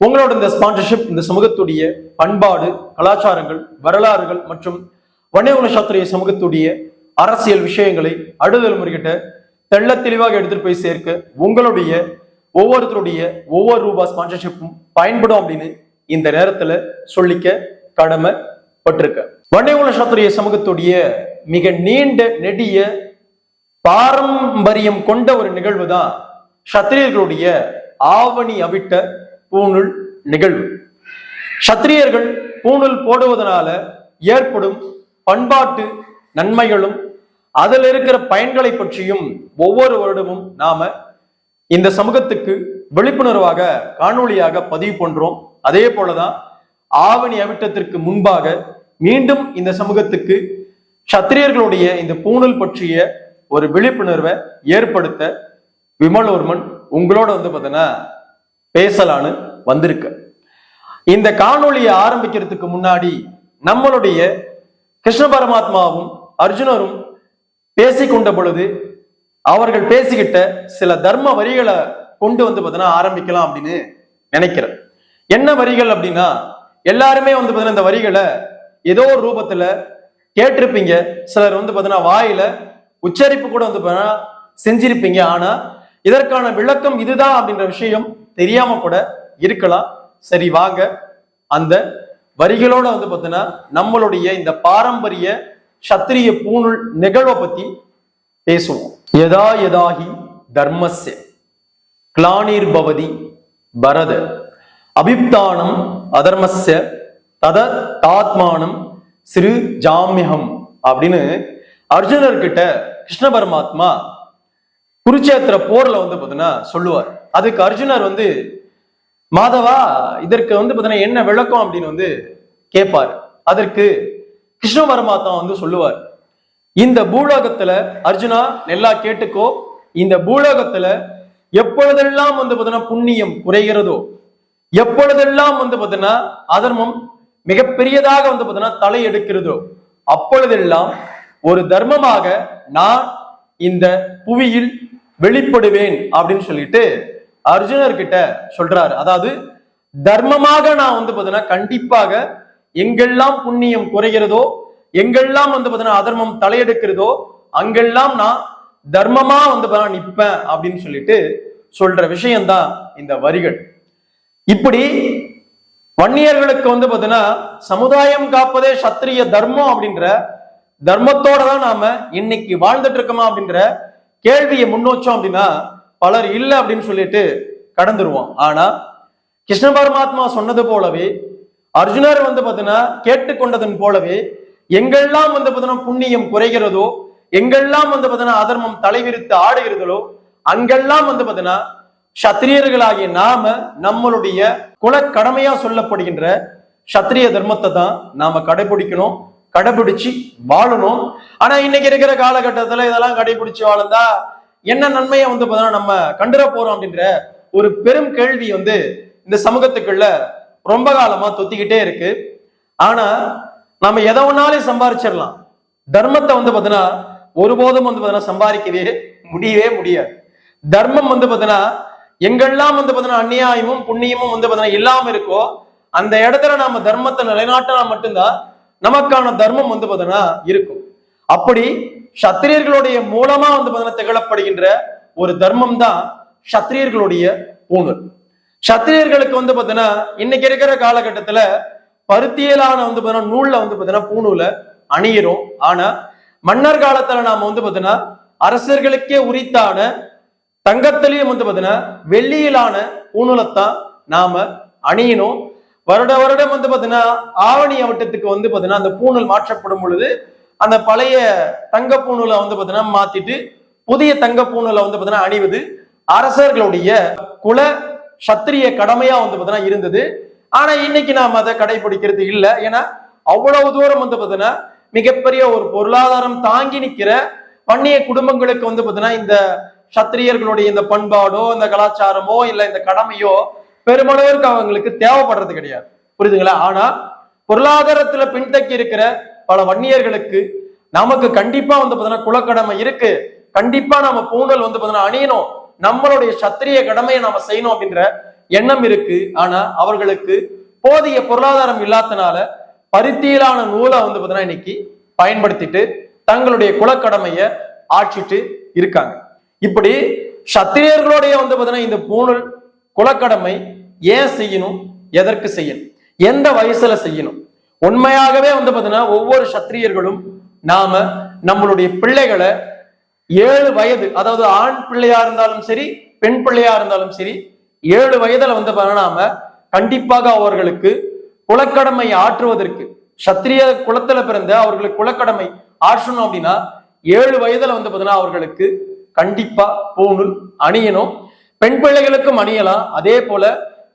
உங்களோட இந்த ஸ்பான்சர்ஷிப் இந்த சமூகத்துடைய பண்பாடு கலாச்சாரங்கள் வரலாறுகள் மற்றும் வன்னியகுல சாத்திரிய சமூகத்துடைய அரசியல் விஷயங்களை அடுதல் முறைகிட்ட தெள்ள தெளிவாக எடுத்துட்டு போய் சேர்க்க உங்களுடைய ஒவ்வொருத்தருடைய ஒவ்வொரு ரூபா ஸ்பான்சர்ஷிப்பும் பயன்படும் அப்படின்னு இந்த நேரத்துல சொல்லிக்க கடமைப்பட்டிருக்க. வன்னியகுல சாத்திரிய சமூகத்துடைய மிக நீண்ட நெடிய பாரம்பரியம் கொண்ட ஒரு நிகழ்வு தான் சத்திரியர்களுடைய ஆவணி அவிட்ட பூணூல் நிகழ்வு. சத்திரியர்கள் பூணூல் போடுவதனால ஏற்படும் பண்பாட்டு நன்மைகளும் அதில் இருக்கிற பயன்களை பற்றியும் ஒவ்வொரு வருடமும் நாம இந்த சமூகத்துக்கு விழிப்புணர்வாக காணொளியாக பதிவு பண்றோம். அதே போலதான் ஆவணி அவிட்டத்திற்கு முன்பாக மீண்டும் இந்த சமூகத்துக்கு சத்திரியர்களுடைய இந்த பூணல் பற்றிய ஒரு விழிப்புணர்வை ஏற்படுத்த விமலோர்மன் உங்களோட வந்து பார்த்தீங்கன்னா பேசலான்னு வந்திருக்க. இந்த காணொளியை ஆரம்பிக்கிறதுக்கு முன்னாடி நம்மளுடைய கிருஷ்ண பரமாத்மாவும் அர்ஜுனரும் பேசிக்கொண்ட பொழுது அவர்கள் பேசிக்கிட்ட சில தர்ம வரிகளை கொண்டு வந்து பார்த்தீங்கன்னா ஆரம்பிக்கலாம் அப்படின்னு நினைக்கிறேன். என்ன வரிகள் அப்படின்னா எல்லாருமே வந்து பார்த்தீங்கன்னா இந்த வரிகளை ஏதோ ஒரு ரூபத்துல கேட்டிருப்பீங்க. சிலர் வந்து பார்த்தீங்கன்னா வாயில உச்சரிப்பு கூட வந்து பார்த்தீங்கன்னா செஞ்சிருப்பீங்க. ஆனா இதற்கான விளக்கம் இதுதான் அப்படின்ற விஷயம் தெரியாம கூட இருக்கலாம். சரி வாங்க. அந்த வரிகளோட வந்து பார்த்தீங்கன்னா நம்மளுடைய இந்த பாரம்பரிய சத்திரிய பூணூல் நிகழ்வை பத்தி பேசுவோம். யதா யதாஹி தர்மஸ்ய கிளானீர் பவதி பரத அபிப்தானம் அதர்மஸ்ய தத தாத்மானம் சிறு ஜாமியம் அப்படின்னு அர்ஜுனர்கிட்ட கிருஷ்ண பரமாத்மா குருச்சேத்திர போர்ல வந்து பாத்தீங்கன்னா சொல்லுவார். அதுக்கு அர்ஜுனர் வந்து மாதவா இதற்கு வந்து பாத்தீங்கன்னா என்ன விளக்கம்? அப்படின்னு வந்து கேட்பார். அதற்கு கிருஷ்ண பரமாத்மா வந்து சொல்லுவார். இந்த பூலோகத்துல அர்ஜுனா நல்லா கேட்டுக்கோ. இந்த பூலோகத்துல எப்பொழுதெல்லாம் வந்து பாத்தீங்கன்னா புண்ணியம் குறைகிறதோ எப்பொழுதெல்லாம் வந்து பாத்தீங்கன்னா அதர்மம் மிகப்பெரியதாக வந்து பாத்தீங்கன்னா தலை எடுக்கிறதோ அப்பொழுதெல்லாம் ஒரு தர்மமாக நான் இந்த புவியில் வெளிப்படுவேன் அப்படின்னு சொல்லிட்டு அர்ஜுனர்கிட்ட சொல்றாரு. அதாவது தர்மமாக நான் வந்து பார்த்தீங்கன்னா கண்டிப்பாக எங்கெல்லாம் புண்ணியம் குறைகிறதோ எங்கெல்லாம் வந்து பார்த்தீங்கன்னா அதர்மம் தலையெடுக்கிறதோ அங்கெல்லாம் நான் தர்மமா வந்து நான் நிற்பேன் அப்படின்னு சொல்லிட்டு சொல்ற விஷயம்தான் இந்த வரிகள். இப்படி வன்னியர்களுக்கு வந்து பார்த்தீங்கன்னா சமுதாயம் காப்பதே சத்திரிய தர்மம் அப்படின்ற தர்மத்தோட தான் நாம இன்னைக்கு வாழ்ந்துட்டு இருக்கோமா அப்படின்ற கேள்வியை முன்னோச்சோம் அப்படின்னா பலர் இல்லை அப்படின்னு சொல்லிட்டு கடந்துருவோம். ஆனா கிருஷ்ண பரமாத்மா சொன்னது போலவே அர்ஜுனர் வந்து பார்த்தீங்கன்னா கேட்டுக்கொண்டதன் போலவே எங்கெல்லாம் வந்து பார்த்தீங்கன்னா புண்ணியம் குறைகிறதோ எங்கெல்லாம் வந்து பார்த்தீங்கன்னா அதர்மம் தலைவிரித்து ஆடுகிறதோ அங்கெல்லாம் வந்து பார்த்தீங்கன்னா சத்திரியர்களாகிய நாம நம்மளுடைய குல கடமையா சொல்லப்படுகின்ற சத்திரிய தர்மத்தை தான் நாம கடைபிடிக்கணும். கடைபிடிச்சு வாழணும். ஆனா இன்னைக்கு இருக்கிற காலகட்டத்துல இதெல்லாம் கடைபிடிச்சு வாழ்ந்தா என்ன நன்மையை வந்து பார்த்தோன்னா நம்ம கண்டுற போறோம் அப்படின்ற ஒரு பெரும் கேள்வி வந்து இந்த சமூகத்துக்குள்ள ரொம்ப காலமா தொத்திக்கிட்டே இருக்கு. ஆனா நம்ம எதை ஒன்னாலே சம்பாரிச்சிடலாம். தர்மத்தை வந்து பாத்தீங்கன்னா ஒருபோதும் வந்து பார்த்தீங்கன்னா சம்பாதிக்கவே முடியவே முடியாது. தர்மம் வந்து பாத்தீங்கன்னா எங்கெல்லாம் வந்து பார்த்தீங்கன்னா அந்நியாயமும் புண்ணியமும் வந்து பார்த்தீங்கன்னா இல்லாம இருக்கோ அந்த இடத்துல நாம தர்மத்தை நிலைநாட்டினா மட்டும்தான் நமக்கான தர்மம் வந்து பார்த்தீங்கன்னா இருக்கும். அப்படி சத்திரியர்களுடைய மூலமா வந்து பார்த்தீங்கன்னா திகழப்படுகின்ற ஒரு தர்மம் தான் சத்திரியர்களுடைய பூணூல் சத்திரியர்களுக்கு வந்து பார்த்தீங்கன்னா இன்னைக்கு இருக்கிற காலகட்டத்துல பருத்தியலான வந்து பார்த்தீங்கன்னா நூல்ல வந்து பாத்தீங்கன்னா பூணூலை அணியிரும் ஆனா மன்னர் காலத்துல நாம வந்து பார்த்தீங்கன்னா அரசர்களுக்கே உரித்தான தங்கத்திலையும் வந்து பாத்தீங்கன்னா வெள்ளியிலான பூணூலைத்தான் நாம அணியணும் வருட வருடம் வந்து பாத்தீங்கன்னா ஆவணி அவட்டத்துக்கு வந்து பாத்தீங்கன்னா அந்த பூணூல் மாற்றப்படும் பொழுது அந்த பழைய தங்க பூணூலை வந்து பாத்தீங்கன்னா மாத்திட்டு புதிய தங்க பூணூலை வந்து பாத்தீங்கன்னா அணிவது அரசர்களுடைய குல சத்திரிய கடமையா வந்து பாத்தீங்கன்னா இருந்தது. ஆனா இன்னைக்கு நாம் அதை கடைபிடிக்கிறது இல்லை. ஏன்னா அவ்வளவு தூரம் வந்து பாத்தீங்கன்னா மிகப்பெரிய ஒரு பொருளாதாரம் தாங்கி நிற்கிற வன்னிய குடும்பங்களுக்கு வந்து பாத்தீங்கன்னா இந்த சத்திரியர்களுடைய இந்த பண்பாடோ இந்த கலாச்சாரமோ இல்லை இந்த கடமையோ பெருமளவிற்கு அவங்களுக்கு தேவைப்படுறது கிடையாது. புரியுதுங்களா? ஆனா பொருளாதாரத்துல பின்தக்கி இருக்கிற பல வன்னியர்களுக்கு நமக்கு கண்டிப்பா வந்து பாத்தீங்கன்னா குலக்கடமை இருக்கு. கண்டிப்பா நம்ம பூணல் வந்து பாத்தீங்கன்னா அணியணும். நம்மளுடைய சத்திரிய கடமையை நாம செய்யணும் அப்படின்ற எண்ணம் இருக்கு. ஆனா அவர்களுக்கு போதிய பொருளாதாரம் இல்லாதனால பருத்தியிலான நூலை வந்து பாத்தீங்கன்னா இன்னைக்கு பயன்படுத்திட்டு தங்களுடைய குலக்கடமைய ஆட்சிட்டு இருக்காங்க. இப்படி சத்திரியர்களுடைய வந்து பாத்தீங்கன்னா இந்த பூணல் குலக்கடமை ஏன் செய்யணும்? எதற்கு செய்யணும்? எந்த வயசுல செய்யணும்? உண்மையாகவே வந்து பாத்தீங்கன்னா ஒவ்வொரு சத்திரியர்களும் நாம நம்மளுடைய பிள்ளைகளை ஏழு வயது அதாவது ஆண் பிள்ளையா இருந்தாலும் சரி பெண் பிள்ளையா இருந்தாலும் சரி ஏழு வயதுல வந்து நாம கண்டிப்பாக அவர்களுக்கு குலக்கடமை ஆற்றுவதற்கு சத்திரிய குலத்துல பிறந்த அவர்களுக்கு குலக்கடமை ஆற்றணும் அப்படின்னா ஏழு வயதுல வந்து பார்த்தீங்கன்னா அவர்களுக்கு கண்டிப்பா பூணூல் அணியணும். பெண் பிள்ளைகளுக்கும் அணியலாம். அதே போல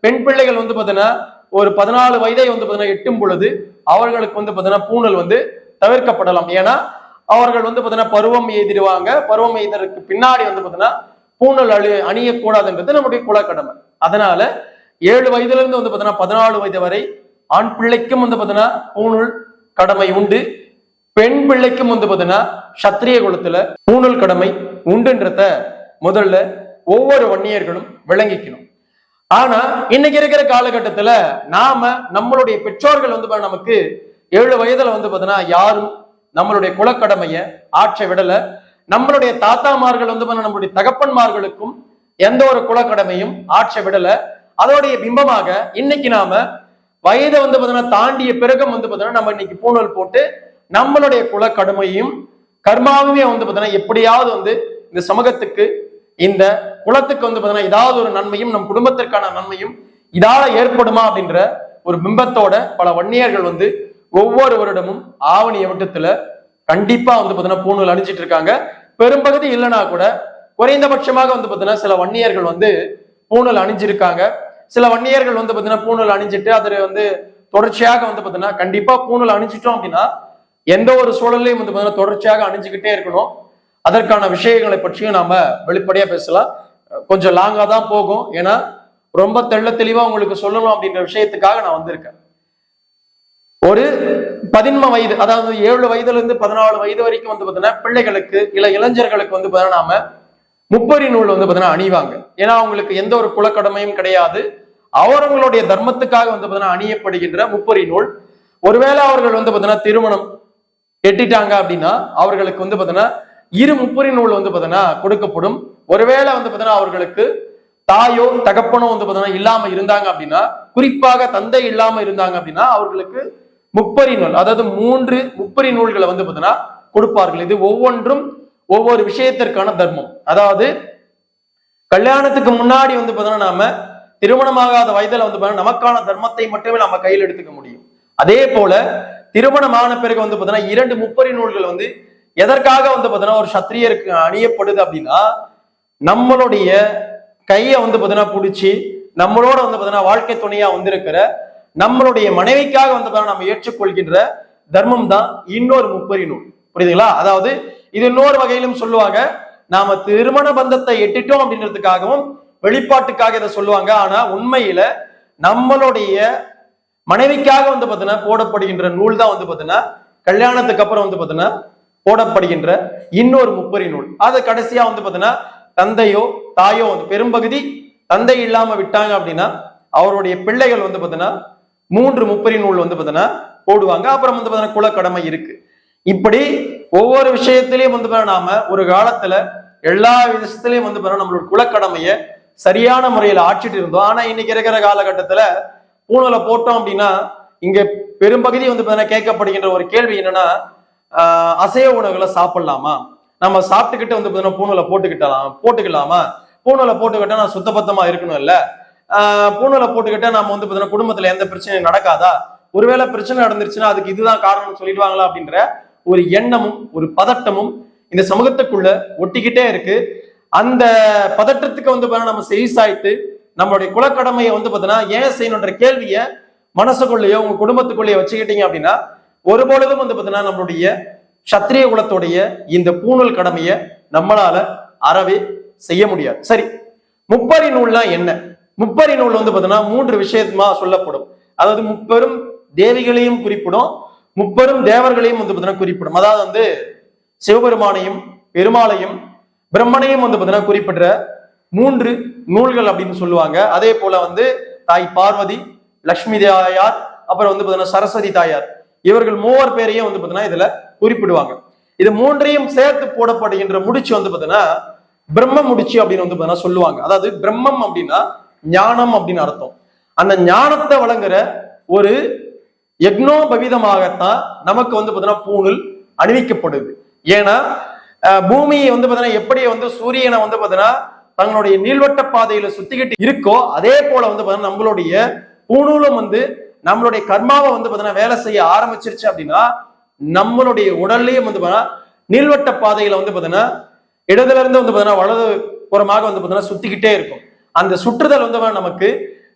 பெண் பிள்ளைகள் வந்து பார்த்தீங்கன்னா ஒரு பதினாலு வயதை வந்து பார்த்தீங்கன்னா எட்டும் பொழுது அவர்களுக்கு வந்து பார்த்தீங்கன்னா பூணல் வந்து தவிர்க்கப்படலாம். ஏன்னா அவர்கள் வந்து பார்த்தீங்கன்னா பருவம் எய்திடுவாங்க. பருவம் எய்தற்கு பின்னாடி வந்து பார்த்தீங்கன்னா பூணல் அழி அணியக்கூடாதுன்றது நம்முடைய குலக்கடமை. அதனால ஏழு வயதுல இருந்து வந்து பார்த்தீங்கன்னா பதினாலு வயது வரை ஆண் பிள்ளைக்கும் வந்து பார்த்தீங்கன்னா பூணூல் கடமை உண்டு. பெண் பிள்ளைக்கும் வந்து பார்த்தீங்கன்னா சத்திரிய குலத்துல பூணூல் கடமை உண்டுன்றத முதல்ல ஒவ்வொரு வன்னியர்களும் விளங்கிக்கணும். ஆனா இன்னைக்கு இருக்கிற காலகட்டத்துல நாம நம்மளுடைய பெற்றோர்கள் வந்து நமக்கு ஏழு வயதுல வந்து பாத்தீங்கன்னா யாரும் நம்மளுடைய குலக்கடமைய ஆற்ற விடல. நம்மளுடைய தாத்தாமார்கள் வந்து நம்மளுடைய தகப்பன்மார்களுக்கும் எந்த ஒரு குலக்கடமையும் ஆற்ற விடல. அதோடைய பிம்பமாக இன்னைக்கு நாம வயதை வந்து பாத்தீங்கன்னா தாண்டிய பிறகும் வந்து பாத்தீங்கன்னா நம்ம இன்னைக்கு பூணல் போட்டு நம்மளுடைய குலக்கடமையும் கர்மாவுமே வந்து பாத்தீங்கன்னா எப்படியாவது வந்து இந்த சமூகத்துக்கு இந்த குலத்துக்கு வந்து பார்த்தீங்கன்னா ஏதாவது ஒரு நன்மையும் நம் குடும்பத்திற்கான நன்மையும் இதால ஏற்படுமா அப்படின்ற ஒரு பிம்பத்தோட பல வன்னியர்கள் வந்து ஒவ்வொரு வருடமும் ஆவணி வட்டத்துல கண்டிப்பா வந்து பார்த்தீங்கன்னா பூணூல் அணிஞ்சிட்டு இருக்காங்க. பெரும்பகுதி இல்லைன்னா கூட குறைந்தபட்சமாக வந்து பார்த்தீங்கன்னா சில வன்னியர்கள் வந்து பூணூல் அணிஞ்சிருக்காங்க. சில வன்னியர்கள் வந்து பார்த்தீங்கன்னா பூணூல் அணிஞ்சிட்டு அதில் வந்து தொடர்ச்சியாக வந்து பார்த்தீங்கன்னா கண்டிப்பா பூணூல் அணிஞ்சிட்டோம் அப்படின்னா எந்த ஒரு சூழலையும் வந்து பார்த்தீங்கன்னா தொடர்ச்சியாக அணிஞ்சுக்கிட்டே இருக்கணும். அதற்கான விஷயங்களை பற்றியும் நாம வெளிப்படையா பேசலாம். கொஞ்சம் லாங்கா தான் போகும். ஏன்னா ரொம்ப தெள்ள தெளிவா உங்களுக்கு சொல்லணும் அப்படின்ற விஷயத்துக்காக நான் வந்திருக்கேன். ஒரு பதின்ம வயது அதாவது ஏழு வயதுல இருந்து பதினாலு வயது வரைக்கும் வந்து பாத்தீங்கன்னா பிள்ளைகளுக்கு இல்ல இளைஞர்களுக்கு வந்து பாத்தீங்கன்னா நாம முப்பரி நூல் வந்து பாத்தீங்கன்னா அணிவாங்க. ஏன்னா அவங்களுக்கு எந்த ஒரு குலக்கடமையும் கிடையாது. அவரவங்களுடைய தர்மத்துக்காக வந்து பாத்தீங்கன்னா அணியப்படுகின்ற முப்பரி நூல். ஒருவேளை அவர்கள் வந்து பாத்தீங்கன்னா திருமணம் எட்டிட்டாங்க அப்படின்னா அவர்களுக்கு வந்து பாத்தீங்கன்னா இரு முப்பரி நூல் வந்து பாத்தீங்கன்னா கொடுக்கப்படும். ஒருவேளை வந்து பாத்தீங்கன்னா அவர்களுக்கு தாயோ தகப்பனோ வந்து பாத்தீங்கன்னா இல்லாம இருந்தாங்க அப்படின்னா குறிப்பாக தந்தை இல்லாம இருந்தாங்க அப்படின்னா அவர்களுக்கு முப்பரி நூல் அதாவது மூன்று முப்பரி நூல்களை வந்து பாத்தீங்கன்னா கொடுப்பார்கள். இது ஒவ்வொன்றும் ஒவ்வொரு விஷயத்திற்கான தர்மம். அதாவது கல்யாணத்துக்கு முன்னாடி வந்து பாத்தீங்கன்னா நாம திருமணமாகாத வயதுல வந்து பாத்தீங்கன்னா நமக்கான தர்மத்தை மட்டுமே நம்ம கையில் எடுத்துக்க முடியும். அதே போல திருமணமான பிறகு வந்து பாத்தீங்கன்னா இரண்டு முப்பரி நூல்கள் வந்து எதற்காக வந்து பார்த்தீங்கன்னா ஒரு சத்திரியருக்கு அணியப்படுது அப்படின்னா நம்மளுடைய கையை வந்து பார்த்தீங்கன்னா பிடிச்சி நம்மளோட வந்து பார்த்தீங்கன்னா வாழ்க்கை துணையா வந்திருக்கிற நம்மளுடைய மனைவிக்காக வந்து பார்த்தீங்கன்னா நம்ம ஏற்றுக்கொள்கின்ற தர்மம் தான் இன்னொரு முப்பரி நூல். புரியுதுங்களா? அதாவது இது இன்னொரு வகையிலும் சொல்லுவாங்க நாம திருமண பந்தத்தை எட்டிட்டோம் அப்படின்றதுக்காகவும் வெளிப்பாட்டுக்காக இதை சொல்லுவாங்க. ஆனா உண்மையில நம்மளுடைய மனைவிக்காக வந்து பார்த்தீங்கன்னா போடப்படுகின்ற நூல் தான் வந்து பார்த்தீங்கன்னா கல்யாணத்துக்கு அப்புறம் வந்து பார்த்தீங்கன்னா போடப்படுகின்ற இன்னொரு முப்பரி நூல். அது கடைசியா வந்து பாத்தீங்கன்னா தந்தையோ தாயோ வந்து பெரும்பகுதி தந்தை இல்லாம விட்டாங்க அப்படின்னா அவருடைய பிள்ளைகள் வந்து பாத்தீங்கன்னா மூன்று முப்பரி நூல் வந்து பாத்தீங்கன்னா போடுவாங்க. அப்புறம் வந்து பாத்தீங்கன்னா குலக்கடமை இருக்கு. இப்படி ஒவ்வொரு விஷயத்திலையும் வந்து பார்த்தீங்கன்னா நாம ஒரு காலத்துல எல்லா விஷயத்திலையும் வந்து பாத்தீங்கன்னா நம்மளோட குலக்கடமைய சரியான முறையில ஆட்சிட்டு இருந்தோம். ஆனா இன்னைக்கு இருக்கிற காலகட்டத்துல பூணலை போட்டோம் அப்படின்னா இங்க பெரும்பகுதி வந்து பாத்தீங்கன்னா கேட்கப்படுகின்ற ஒரு கேள்வி என்னன்னா அசைவ உணவுகளை சாப்பிடலாமா? நம்ம சாப்பிட்டுக்கிட்டு வந்து பாத்தீங்கன்னா பூணூலை போட்டுக்கிட்டலாம் போட்டுக்கலாமா? பூனலை போட்டுக்கிட்டா நான் சுத்தபத்தமா இருக்கணும் இல்ல? பூனலை போட்டுக்கிட்டா நம்ம வந்து பாத்தீங்கன்னா குடும்பத்துல எந்த பிரச்சனையும் நடக்காதா? ஒருவேளை பிரச்சனை நடந்துருச்சுன்னா அதுக்கு இதுதான் காரணம்னு சொல்லிடுவாங்களா அப்படின்ற ஒரு எண்ணமும் ஒரு பதட்டமும் இந்த சமூகத்துக்குள்ள ஒட்டிக்கிட்டே இருக்கு. அந்த பதட்டத்துக்கு வந்து பாத்தீங்கன்னா நம்ம செவி சாய்த்து நம்மளுடைய குலக்கடமையை வந்து பாத்தீங்கன்னா ஏன் செய்யணுன்ற கேள்வியை மனசுக்குள்ளேயோ உங்க குடும்பத்துக்குள்ளேயோ வச்சுக்கிட்டீங்க அப்படின்னா ஒருபொழுதும் வந்து பார்த்தீங்கன்னா நம்மளுடைய சத்திரிய குலத்துடைய இந்த பூணூல் கடமையை நம்மளால அறவே செய்ய முடியாது. சரி முப்பரி நூல்னா என்ன? முப்பரி நூல் வந்து பார்த்தீங்கன்னா மூன்று விஷயமா சொல்லப்படும். அதாவது முப்பெரும் தேவிகளையும் குறிப்பிடும் முப்பெரும் தேவர்களையும் வந்து பார்த்தீங்கன்னா குறிப்பிடும். அதாவது வந்து சிவபெருமானையும் பெருமாளையும் பிரம்மனையும் வந்து பார்த்தீங்கன்னா குறிப்பிடுற மூன்று நூல்கள் அப்படின்னு சொல்லுவாங்க. அதே போல வந்து தாய் பார்வதி லக்ஷ்மி தாயார் அப்புறம் வந்து பார்த்தீங்கன்னா சரஸ்வதி தாயார். இவர்கள் மூவர் பேரையும் வந்து பார்த்தீங்கன்னா இதுல குறிப்பிடுவாங்க. இது மூன்றையும் சேர்த்து போடப்படுகின்ற முடிச்சு வந்து பார்த்தீங்கன்னா பிரம்ம முடிச்சு அப்படின்னு வந்து பார்த்தீங்கன்னா சொல்லுவாங்க. அதாவது பிரம்மம் அப்படின்னா ஞானம் அப்படின்னு அர்த்தம். அந்த ஞானத்தை வழங்குற ஒரு யக்னோபவிதமாகத்தான் நமக்கு வந்து பார்த்தீங்கன்னா பூணூல் அணிவிக்கப்படுது. ஏன்னா பூமியை வந்து பார்த்தீங்கன்னா எப்படி வந்து சூரியனை வந்து பார்த்தீங்கன்னா தங்களுடைய நீள்வட்ட பாதையில சுத்திக்கிட்டு இருக்கோ அதே போல வந்து பார்த்தீங்கன்னா நம்மளுடைய பூணூலும் வந்து நம்மளுடைய கர்மாவை வந்து பார்த்தீங்கன்னா வேலை செய்ய ஆரம்பிச்சிருச்சு அப்படின்னா நம்மளுடைய உடல்லயே வந்து பார்த்தீங்கன்னா நீள்வட்ட பாதையில வந்து பார்த்தீங்கன்னா இடதுல இருந்து வந்து பார்த்தீங்கன்னா வலது புறமாக வந்து பார்த்தீங்கன்னா சுத்திக்கிட்டே இருக்கும் அந்த சுற்றுதல் வந்து நமக்கு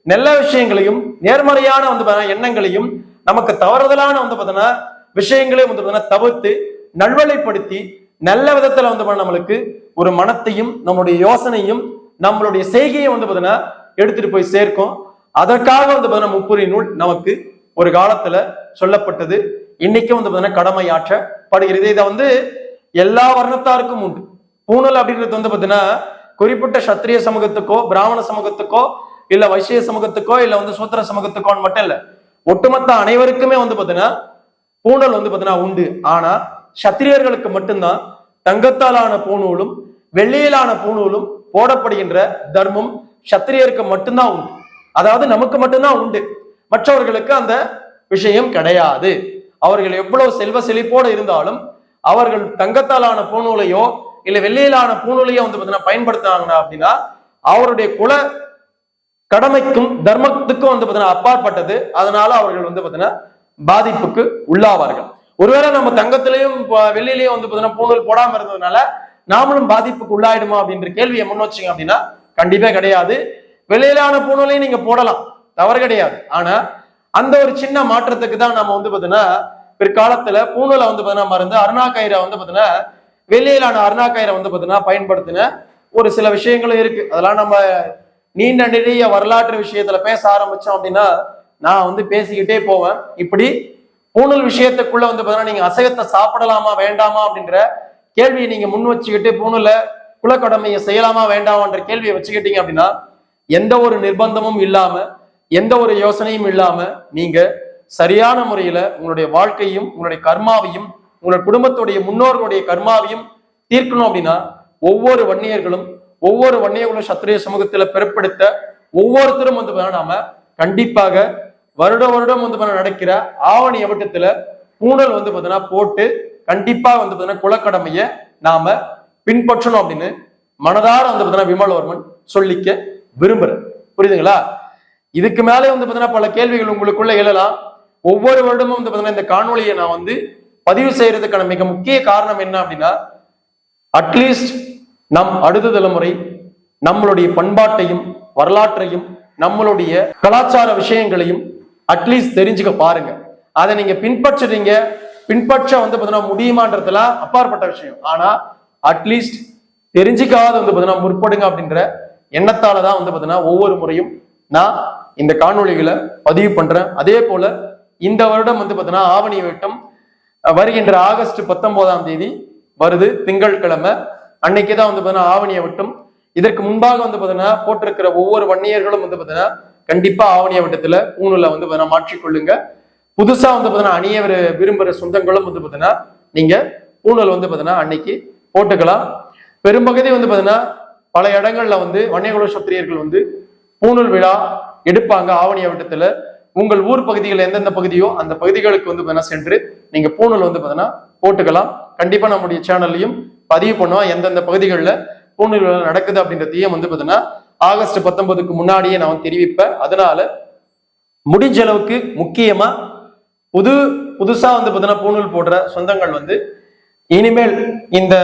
நல்ல விஷயங்களையும் நேர்மறையான வந்து பார்த்தீங்கன்னா எண்ணங்களையும் நமக்கு தவறுதலான வந்து பார்த்தீங்கன்னா விஷயங்களையும் வந்து பார்த்தீங்கன்னா தவிர்த்து நல்வழிப்படுத்தி நல்ல விதத்துல வந்து நம்மளுக்கு ஒரு மனத்தையும் நம்மளுடைய யோசனையும் நம்மளுடைய செய்கையும் வந்து பார்த்தீங்கன்னா எடுத்துட்டு போய் சேர்க்கும் அதற்காக வந்து பார்த்தீங்கன்னா முப்புரி நூல் நமக்கு ஒரு காலத்துல சொல்லப்பட்டது. இன்னைக்கும் வந்து பார்த்தீங்கன்னா கடமையாற்றப்படுகிறது. இதை வந்து எல்லா வர்ணத்தாருக்கும் உண்டு. பூணல் அப்படின்றது வந்து பார்த்தீங்கன்னா குறிப்பிட்ட சத்திரிய சமூகத்துக்கோ பிராமண சமூகத்துக்கோ இல்ல வைசிய சமூகத்துக்கோ இல்ல வந்து சூத்திர சமூகத்துக்கோன்னு மட்டும் இல்ல. ஒட்டுமொத்த அனைவருக்குமே வந்து பார்த்தீங்கன்னா பூணல் வந்து பார்த்தீங்கன்னா உண்டு. ஆனா சத்திரியர்களுக்கு மட்டும்தான் தங்கத்தாலான பூணூலும் வெள்ளியிலான பூணூலும் போடப்படுகின்ற தர்மம் சத்திரியருக்கு மட்டும்தான் உண்டு. அதாவது நமக்கு மட்டும்தான் உண்டு. மற்றவர்களுக்கு அந்த விஷயம் கிடையாது. அவர்கள் எவ்வளவு செல்வ செழிப்போடு இருந்தாலும் அவர்கள் தங்கத்தாலான பூநூலையோ இல்லை வெள்ளியிலான பூநூலையோ வந்து பார்த்தீங்கன்னா பயன்படுத்தினாங்க அப்படின்னா அவருடைய குல கடமைக்கும் தர்மத்துக்கும் வந்து பார்த்தீங்கன்னா அப்பாற்பட்டது. அதனால அவர்கள் வந்து பார்த்தீங்கன்னா பாதிப்புக்கு உள்ளாவார்கள். ஒருவேளை நம்ம தங்கத்திலையும் வெள்ளிலையும் வந்து பார்த்தீங்கன்னா பூணூல் போடாம இருந்ததுனால நாமளும் பாதிப்புக்கு உள்ளாயிடுமா அப்படின்ற கேள்வியை முன் வச்சிங்க அப்படின்னா கண்டிப்பா கிடையாது. வெள்ளியிலான பூணூலையும் நீங்க போடலாம். தவறு கிடையாது. ஆனா அந்த ஒரு சின்ன மாற்றத்துக்கு தான் நம்ம வந்து பாத்தீங்கன்னா பிற்காலத்துல பூணூலை வந்து பார்த்தீங்கன்னா மருந்து அருணா கயிறை வந்து பாத்தீங்கன்னா வெள்ளியிலான அருணா கயிறை வந்து பாத்தீங்கன்னா பயன்படுத்தின ஒரு சில விஷயங்களும் இருக்கு. அதெல்லாம் நம்ம நீண்ட நிறைய வரலாற்று விஷயத்துல பேச ஆரம்பிச்சோம் அப்படின்னா நான் வந்து பேசிக்கிட்டே போவேன். இப்படி பூணூல் விஷயத்துக்குள்ள வந்து பாத்தீங்கன்னா நீங்க அசைவத்தை சாப்பிடலாமா வேண்டாமா அப்படின்ற கேள்வியை நீங்க முன் வச்சுக்கிட்டு பூணூல குலக்கடமையை செய்யலாமா வேண்டாமான்ற கேள்வியை வச்சுக்கிட்டீங்க அப்படின்னா எந்த ஒரு நிர்பந்தமும் இல்லாம எந்த ஒரு யோசனையும் இல்லாம நீங்க சரியான முறையில உங்களுடைய வாழ்க்கையும் உங்களுடைய கர்மாவையும் உங்களுடைய குடும்பத்துடைய முன்னோர்களுடைய கர்மாவையும் தீர்க்கணும் அப்படின்னா ஒவ்வொரு வன்னியர்களும் ஒவ்வொரு வன்னியர்களும் சத்திரிய சமூகத்துல பிறப்படுத்த ஒவ்வொருத்தரும் வந்து பார்த்தீங்கன்னா நாம கண்டிப்பாக வருட வருடம் வந்து பார்த்தீங்கன்னா நடக்கிற ஆவணி அவட்டத்துல பூணல் வந்து பார்த்தீங்கன்னா போட்டு கண்டிப்பா வந்து பார்த்தீங்கன்னா குலக்கடமையை நாம பின்பற்றணும் அப்படின்னு மனதார வந்து பார்த்தீங்கன்னா விமலவர்மன் சொல்லிக்க விரும்புறேன். புரியுதுங்களா? இதுக்கு மேலே வந்து பார்த்தீங்கன்னா பல கேள்விகள் உங்களுக்குள்ள எழலாம். ஒவ்வொரு வருடமும் வந்து பார்த்தீங்கன்னா இந்த காணொலியை நான் வந்து பதிவு செய்யறதுக்கான மிக முக்கிய காரணம் என்ன அப்படின்னா அட்லீஸ்ட் நம் அடுத்த தலைமுறை நம்மளுடைய பண்பாட்டையும் வரலாற்றையும் நம்மளுடைய கலாச்சார விஷயங்களையும் அட்லீஸ்ட் தெரிஞ்சுக்க பாருங்க. அதை நீங்க பின்பற்றுறீங்க. பின்பற்ற வந்து பார்த்தீங்கன்னா முடியுமான்றதுல அப்பாற்பட்ட விஷயம். ஆனா அட்லீஸ்ட் தெரிஞ்சுக்காத வந்து பார்த்தீங்கன்னா முற்படுங்க அப்படின்ற எண்ணத்தால தான் வந்து பார்த்தீங்கன்னா ஒவ்வொரு முறையும் நான் இந்த காணொளிகளை பதிவு பண்றேன் அதே போல இந்த வருடம் வந்து பார்த்தீங்கன்னா ஆவணி வட்டம் வருகின்ற ஆகஸ்ட் பத்தொன்பதாம் தேதி வருது திங்கட்கிழமை அன்னைக்கு தான் வந்து பார்த்தீங்கன்னா ஆவணியை வட்டம் இதற்கு முன்பாக வந்து பார்த்தீங்கன்னா போட்டிருக்கிற ஒவ்வொரு வன்னியர்களும் வந்து பார்த்தீங்கன்னா கண்டிப்பா ஆவணிய வட்டத்துல பூணூலை வந்து பார்த்தீங்கன்னா மாற்றிக்கொள்ளுங்க புதுசா வந்து பார்த்தீங்கன்னா அணிய விரும்புகிற சொந்தங்களும் வந்து பார்த்தீங்கன்னா நீங்க பூணூல் வந்து பார்த்தீங்கன்னா அன்னைக்கு போட்டுக்கலாம் பெரும்பகுதி வந்து பார்த்தீங்கன்னா பல இடங்கள்ல வந்து வன்னியகுல சத்திரியர்கள் வந்து பூணூல் விழா எடுப்பாங்க ஆவணி வட்டத்துல. உங்கள் ஊர் பகுதிகள் எந்தெந்த பகுதியோ அந்த பகுதிகளுக்கு வந்து பார்த்தீங்கன்னா சென்று நீங்க பூணூல் வந்து பார்த்தீங்கன்னா போட்டுக்கலாம். கண்டிப்பா நம்முடைய சேனல்லையும் பதிவு பண்ணுவோம் எந்தெந்த பகுதிகளில் பூணூல் விழா நடக்குது அப்படின்றதையும் வந்து பார்த்தீங்கன்னா ஆகஸ்ட் பத்தொன்பதுக்கு முன்னாடியே நான் வந்து தெரிவிப்பேன். அதனால முடிஞ்ச அளவுக்கு முக்கியமா புது புதுசா வந்து பார்த்தீங்கன்னா பூணூல் போடுற சொந்தங்கள் வந்து இனிமேல் இந்த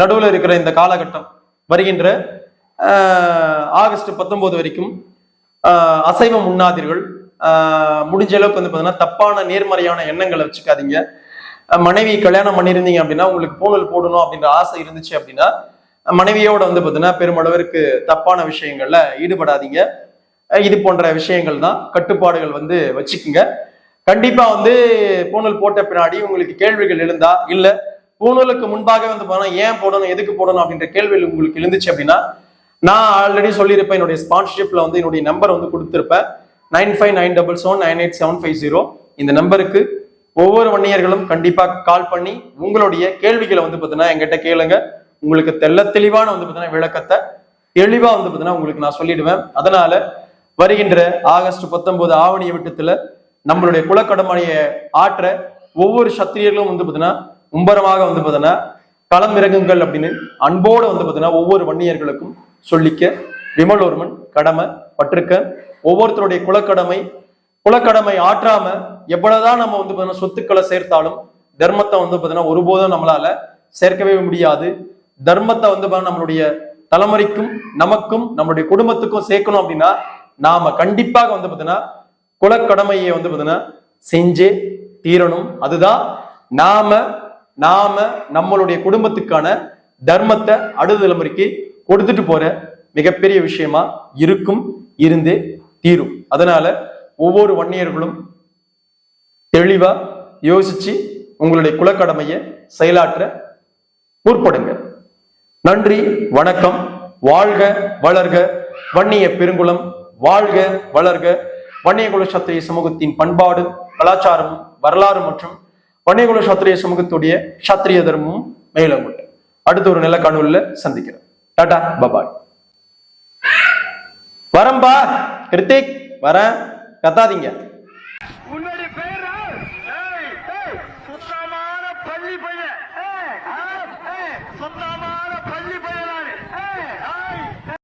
நடுவில் இருக்கிற இந்த காலகட்டம் வருகின்ற ஆகஸ்ட் பத்தொன்பது வரைக்கும் அசைவம் உண்ணாதீர்கள் முடிஞ்ச அளவுக்கு வந்து பார்த்தீங்கன்னா தப்பான நேர்மறையான எண்ணங்களை வச்சுக்காதீங்க. மனைவி கல்யாணம் பண்ணியிருந்தீங்க அப்படின்னா உங்களுக்கு பூணல் போடணும் அப்படின்ற ஆசை இருந்துச்சு அப்படின்னா மனைவியோட வந்து பார்த்தீங்கன்னா பெருமளவிற்கு தப்பான விஷயங்கள்ல ஈடுபடாதீங்க. இது போன்ற விஷயங்கள் தான் கட்டுப்பாடுகள் வந்து வச்சுக்குங்க. கண்டிப்பா வந்து பூணல் போட்ட பின்னாடி உங்களுக்கு கேள்விகள் எழுந்தா இல்லை பூணூலுக்கு முன்பாக வந்து போனா ஏன் போடணும் எதுக்கு போடணும் அப்படின்ற கேள்வி உங்களுக்கு எழுந்துச்சு அப்படின்னா நான் ஆல்ரெடி சொல்லியிருப்பேன் என்னுடைய ஸ்பான்சர்ஷிப்ல வந்து என்னுடைய நம்பர் வந்து கொடுத்திருப்பேன் nine five nine double seven nine eight seven five zero இந்த நம்பருக்கு ஒவ்வொரு வன்னியர்களும் கண்டிப்பா கால் பண்ணி உங்களுடைய கேள்விகளை வந்து பார்த்தீங்கன்னா எங்கிட்ட கேளுங்க. உங்களுக்கு தெள்ள தெளிவான வந்து பார்த்தீங்கன்னா விளக்கத்தை தெளிவா வந்து பார்த்தீங்கன்னா உங்களுக்கு நான் சொல்லிடுவேன். அதனால வருகின்ற ஆகஸ்ட் பத்தொன்பது ஆவணி விட்டத்துல நம்மளுடைய குலக்கடமனையை ஆற்ற ஒவ்வொரு சத்திரியர்களும் வந்து பார்த்தீங்கன்னா மும்பரமாக வந்து பார்த்தீங்கன்னா களம் இறங்குங்கள் அப்படின்னு அன்போடு வந்து பார்த்தீங்கன்னா ஒவ்வொரு வன்னியர்களுக்கும் சொல்லிக்க விமலோர்மன் கடமை பற்றுக்க ஒவ்வொருத்தருடைய குலக்கடமை குலக்கடமை ஆற்றாம எவ்வளவுதான் நம்ம வந்து பார்த்தீங்கன்னா சொத்துக்களை சேர்த்தாலும் தர்மத்தை வந்து பார்த்தீங்கன்னா ஒருபோதும் நம்மளால சேர்க்கவே முடியாது. தர்மத்தை வந்து நம்மளுடைய தலைமுறைக்கும் நமக்கும் நம்மளுடைய குடும்பத்துக்கும் சேர்க்கணும் அப்படின்னா நாம கண்டிப்பாக வந்து பார்த்தீங்கன்னா குலக்கடமையை வந்து பார்த்தீங்கன்னா செஞ்சே தீரணும். அதுதான் நாம நாம நம்மளுடைய குடும்பத்துக்கான தர்மத்தை அடுத்த தலைமுறைக்கு கொடுத்துட்டு போற மிகப்பெரிய விஷயமா இருக்கும் இருந்தே தீரும். அதனால ஒவ்வொரு வன்னியர்களும் தெளிவா யோசிச்சு உங்களுடைய குலக்கடமையை செயலாற்ற முற்படுங்க நன்றி வணக்கம். வாழ்க வளர்க. வன்னிய பெருங்குளம் வாழ்க வளர்க. வன்னியகுல சத்திரிய சமூகத்தின் பண்பாடு கலாச்சாரம் வரலாறு மற்றும் வன்னியகுல சத்திரிய சமூகத்துடைய சத்திரிய தர்மமும் மேலோங்கட்டும் அடுத்த ஒரு நல்ல கனவுல சந்திக்கிறேன் டாடா பபாய். வரம்பா கிருத்திக் வரேன் கத்தாதீங்க.